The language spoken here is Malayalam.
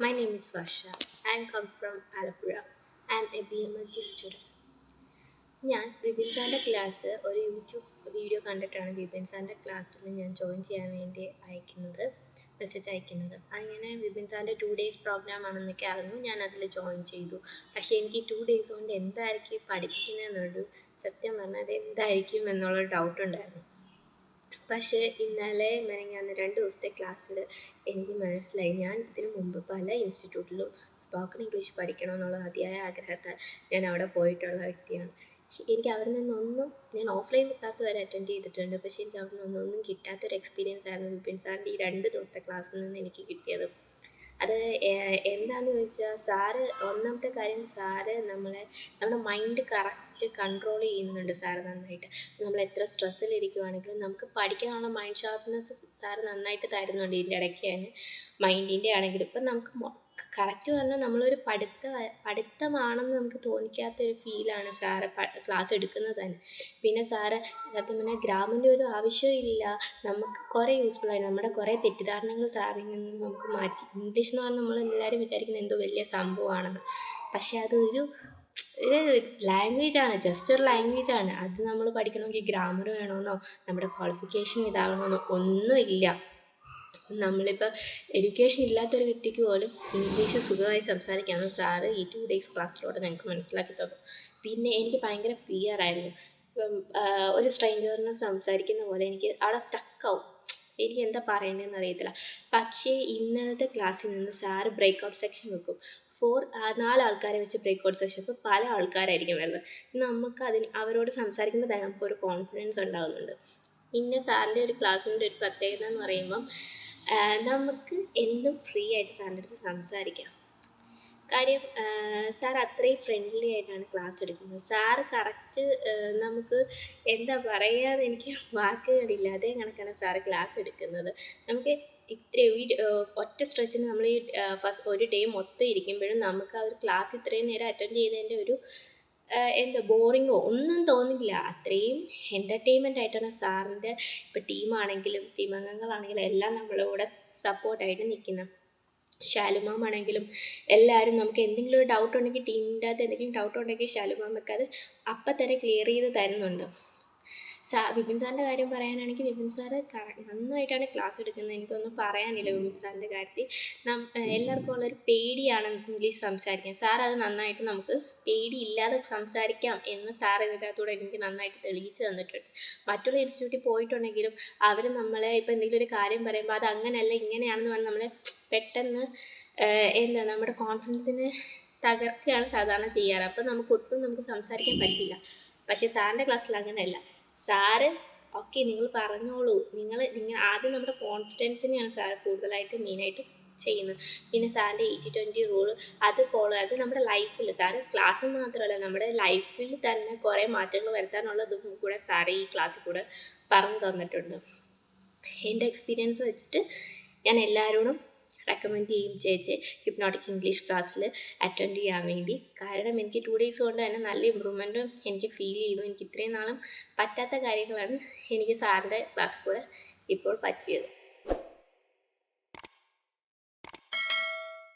My name is Vasha. I come from Alapura. I am a BMLT student. ഞാൻ വിപിൻ സാറിന്റെ ക്ലാസ് ഒരു യൂട്യൂബ് വീഡിയോ കണ്ടിട്ടാണ് വിപിൻ സാറിന്റെ ക്ലാസ്സിൽ ഞാൻ ജോയിൻ ചെയ്യാൻ വേണ്ടി അയക്കുന്നത് മെസ്സേജ് അയക്കുന്നത് അങ്ങനെ വിപിൻ സാറിന്റെ ടു ഡേയ്സ് പ്രോഗ്രാം ആണെന്നൊക്കെ അറിഞ്ഞു ഞാൻ അതിൽ ജോയിൻ ചെയ്തു പക്ഷേ എനിക്ക് ടു ഡേയ്സ് കൊണ്ട് എന്തായിരിക്കും പഠിപ്പിക്കുന്നതെന്നൊരു സത്യം പറഞ്ഞാൽ അത് എന്തായിരിക്കും എന്നുള്ള ഡൗട്ട് ഉണ്ടായിരുന്നു പക്ഷേ ഇന്നലെ മെനങ്ങാന്ന് രണ്ട് ദിവസത്തെ ക്ലാസ്സിൽ എനിക്ക് മനസ്സിലായി. ഞാൻ ഇതിന് മുമ്പ് പല ഇൻസ്റ്റിറ്റ്യൂട്ടിലും സ്പോക്കൺ ഇംഗ്ലീഷ് പഠിക്കണം എന്നുള്ള അതിയായ ആഗ്രഹത്താൽ ഞാൻ അവിടെ പോയിട്ടുള്ള വ്യക്തിയാണ്. പക്ഷേ എനിക്ക് അവിടെ നിന്നൊന്നും ഞാൻ ഓഫ്ലൈൻ ക്ലാസ് വരെ അറ്റൻഡ് ചെയ്തിട്ടുണ്ട്. പക്ഷേ എനിക്ക് അവിടെ നിന്നൊന്നും കിട്ടാത്തൊരു എക്സ്പീരിയൻസ് ആയിരുന്നു വിപിൻ സാറിന്റെ ഈ രണ്ട് ദിവസത്തെ ക്ലാസ്സിൽ നിന്ന് എനിക്ക് കിട്ടിയത്. അത് എന്താണെന്ന് ചോദിച്ചാൽ സാറ് ഒന്നാമത്തെ കാര്യം സാറ് നമ്മളെ നമ്മുടെ മൈൻഡ് കറക്റ്റ് കൺട്രോൾ ചെയ്യുന്നുണ്ട് സാറ് നന്നായിട്ട്. നമ്മൾ എത്ര സ്ട്രെസ്സിലിരിക്കുവാണെങ്കിലും നമുക്ക് പഠിക്കാനുള്ള മൈൻഡ് ഷാർപ്പ്നെസ് സാറ് നന്നായിട്ട് തരുന്നുണ്ട് ഇതിന്റെ ഇടയ്ക്ക് തന്നെ മൈൻഡിന്റെ ആണെങ്കിലും. ഇപ്പം നമുക്ക് കറക്റ്റ് പറഞ്ഞാൽ നമ്മളൊരു പഠിത്ത പഠിത്തമാണെന്ന് നമുക്ക് തോന്നിക്കാത്തൊരു ഫീലാണ് സാറ് ക്ലാസ് എടുക്കുന്നത് തന്നെ. പിന്നെ സാറ് സത്യം പറഞ്ഞാൽ ഗ്രാമിന്റെ ഒരു ആവശ്യമില്ല നമുക്ക് കുറേ യൂസ്ഫുള്ളായി നമ്മുടെ കുറേ തെറ്റിദ്ധാരണകൾ സാറിൽ നിന്ന് നമുക്ക് മാറ്റി. ഇംഗ്ലീഷ് എന്ന് പറഞ്ഞാൽ നമ്മൾ എല്ലാവരും വിചാരിക്കുന്നത് എന്തോ വലിയ സംഭവമാണെന്ന്. പക്ഷേ അതൊരു ഒരു ലാംഗ്വേജാണ് ജസ്റ്റ് ഒരു ലാംഗ്വേജാണ് അത് നമ്മൾ പഠിക്കണമെങ്കിൽ ഗ്രാമർ വേണമെന്നോ നമ്മുടെ ക്വാളിഫിക്കേഷൻ ഇതാകണമെന്നോ ഒന്നുമില്ല. നമ്മളിപ്പോൾ എഡ്യൂക്കേഷൻ ഇല്ലാത്തൊരു വ്യക്തിക്ക് പോലും ഇംഗ്ലീഷ് സുഖമായി സംസാരിക്കാമെന്ന് സാറ് ഈ ടു ഡേയ്സ് ക്ലാസ്സിലൂടെ ഞങ്ങൾക്ക് മനസ്സിലാക്കി തന്നു. പിന്നെ എനിക്ക് ഭയങ്കര ഫിയർ ആയിരുന്നു. ഇപ്പം ഒരു സ്ട്രേഞ്ചറിനെ സംസാരിക്കുന്ന പോലെ എനിക്ക് അവിടെ സ്റ്റക്കാവും എനിക്ക് എന്താ പറയേണ്ടതെന്ന് അറിയത്തില്ല. പക്ഷേ ഇന്നലത്തെ ക്ലാസ്സിൽ നിന്ന് സാറ് ബ്രേക്ക് ഔട്ട് സെക്ഷൻ വെക്കും ഫോർ നാല് ആൾക്കാരെ വെച്ച് ബ്രേക്ക് ഔട്ട് സെക്ഷൻ ഇപ്പോൾ പല ആൾക്കാരായിരിക്കും വരുന്നത്. നമുക്ക് അതിന് അവരോട് സംസാരിക്കുമ്പോൾ തന്നെ നമുക്കൊരു കോൺഫിഡൻസ് ഉണ്ടാകുന്നുണ്ട് പിന്നെ സാറിന്റെ ഒരു ക്ലാസ്സിന്റെ ഒരു പ്രത്യേകത എന്ന് പറയുമ്പം നമുക്ക് എന്തും ഫ്രീ ആയിട്ട് സാറിന്റെ അടുത്ത് സംസാരിക്കാം. കാര്യം സാർ അത്രയും ഫ്രണ്ട്ലി ആയിട്ടാണ് ക്ലാസ് എടുക്കുന്നത്. സാറ് കറക്റ്റ് നമുക്ക് എന്താ പറയുകയെന്ന് എനിക്ക് വാക്കുകളില്ല. അതേ കണക്കാണ് സാറ് ക്ലാസ് എടുക്കുന്നത്. നമുക്ക് ഇത്രയും ഈ ഒറ്റ സ്ട്രെച്ചിന് നമ്മൾ ഈ ഫസ്റ്റ് ഒരു ഡേ മൊത്തം ഇരിക്കുമ്പോഴും നമുക്ക് ആ ഒരു ക്ലാസ് ഇത്രയും നേരം അറ്റൻഡ് ചെയ്തതിന്റെ ഒരു എന്താ ബോറിങ്ങോ? ഒന്നും തോന്നില്ല അത്രയും എന്റർടൈൻമെന്റ് ആയിട്ടാണ് സാറിന്റെ ഇപ്പോൾ ടീമാണെങ്കിലും ടീം അംഗങ്ങളാണെങ്കിലും എല്ലാം നമ്മളെ കൂടെ സപ്പോർട്ടായിട്ട് നിൽക്കുന്നത് ശാലുമാം ആണെങ്കിലും എല്ലാവരും നമുക്ക് എന്തെങ്കിലും ഒരു ഡൗട്ട് ഉണ്ടെങ്കിൽ ടീമിന്റെ അകത്ത് എന്തെങ്കിലും ഡൗട്ട് ഉണ്ടെങ്കിൽ ശാലുമാമൊക്കെ അത് അപ്പം തന്നെ ക്ലിയർ ചെയ്ത് തരുന്നുണ്ട്. സാ വിപിൻ സാറിന്റെ കാര്യം പറയാനാണെങ്കിൽ വിപിൻ സാറ് നന്നായിട്ടാണ് ക്ലാസ് എടുക്കുന്നത്. എനിക്കൊന്നും പറയാനില്ല വിപിൻ സാറിന്റെ കാര്യത്തിൽ. നം എല്ലാവർക്കും ഉള്ളൊരു പേടിയാണ് ഇംഗ്ലീഷ് സംസാരിക്കാൻ. സാർ അത് നന്നായിട്ട് നമുക്ക് പേടിയില്ലാതെ സംസാരിക്കാം എന്ന് സാർ ഇതിനകത്തൂടെ എനിക്ക് നന്നായിട്ട് തെളിയിച്ചു തന്നിട്ടുണ്ട്. മറ്റുള്ള ഇൻസ്റ്റിറ്റ്യൂട്ടിൽ പോയിട്ടുണ്ടെങ്കിലും അവർ നമ്മളെ ഇപ്പോൾ എന്തെങ്കിലും ഒരു കാര്യം പറയുമ്പോൾ അത് അങ്ങനെയല്ല ഇങ്ങനെയാണെന്ന് പറഞ്ഞ് നമ്മളെ പെട്ടെന്ന് എന്താ നമ്മുടെ കോൺഫിഡൻസിനെ തകർക്കുകയാണ് സാധാരണ ചെയ്യാറ്. അപ്പം നമുക്ക് ഒട്ടും നമുക്ക് സംസാരിക്കാൻ പറ്റില്ല. പക്ഷേ സാറിന്റെ ക്ലാസ്സിൽ അങ്ങനെയല്ല. സാറ് ഓക്കെ നിങ്ങൾ പറഞ്ഞോളൂ. നിങ്ങൾ നിങ്ങൾ ആദ്യം നമ്മുടെ കോൺഫിഡൻസിനെയാണ് സാർ കൂടുതലായിട്ട് മെയിനായിട്ട് ചെയ്യുന്നത്. പിന്നെ സാറിന്റെ എയ്റ്റി ട്വന്റി റൂൾ അത് ഫോളോ അത് നമ്മുടെ ലൈഫിൽ സാറ് ക്ലാസ് മാത്രമല്ല നമ്മുടെ ലൈഫിൽ തന്നെ കുറേ മാറ്റങ്ങൾ വരുത്താനുള്ളതും കൂടെ സാറ് ഈ ക്ലാസ്സിൽ കൂടെ പറഞ്ഞു തന്നിട്ടുണ്ട്. എന്റെ എക്സ്പീരിയൻസ് വെച്ചിട്ട് ഞാൻ എല്ലാവരോടും റെക്കമെൻഡ് ചെയ്യും ചേച്ചി. ഹിപ്നോട്ടിക് ഇംഗ്ലീഷ് ക്ലാസ്സിൽ അറ്റൻഡ് ചെയ്യാൻ വേണ്ടി. കാരണം എനിക്ക് ടു ഡേയ്സ് കൊണ്ട് തന്നെ നല്ല ഇമ്പ്രൂവ്മെന്റും എനിക്ക് ഫീൽ ചെയ്തു. എനിക്ക് ഇത്രയും നാളും പറ്റാത്ത കാര്യങ്ങളാണ് എനിക്ക് സാറിന്റെ ക്ലാസ്സിൽ കൂടെ ഇപ്പോൾ പറ്റിയത്.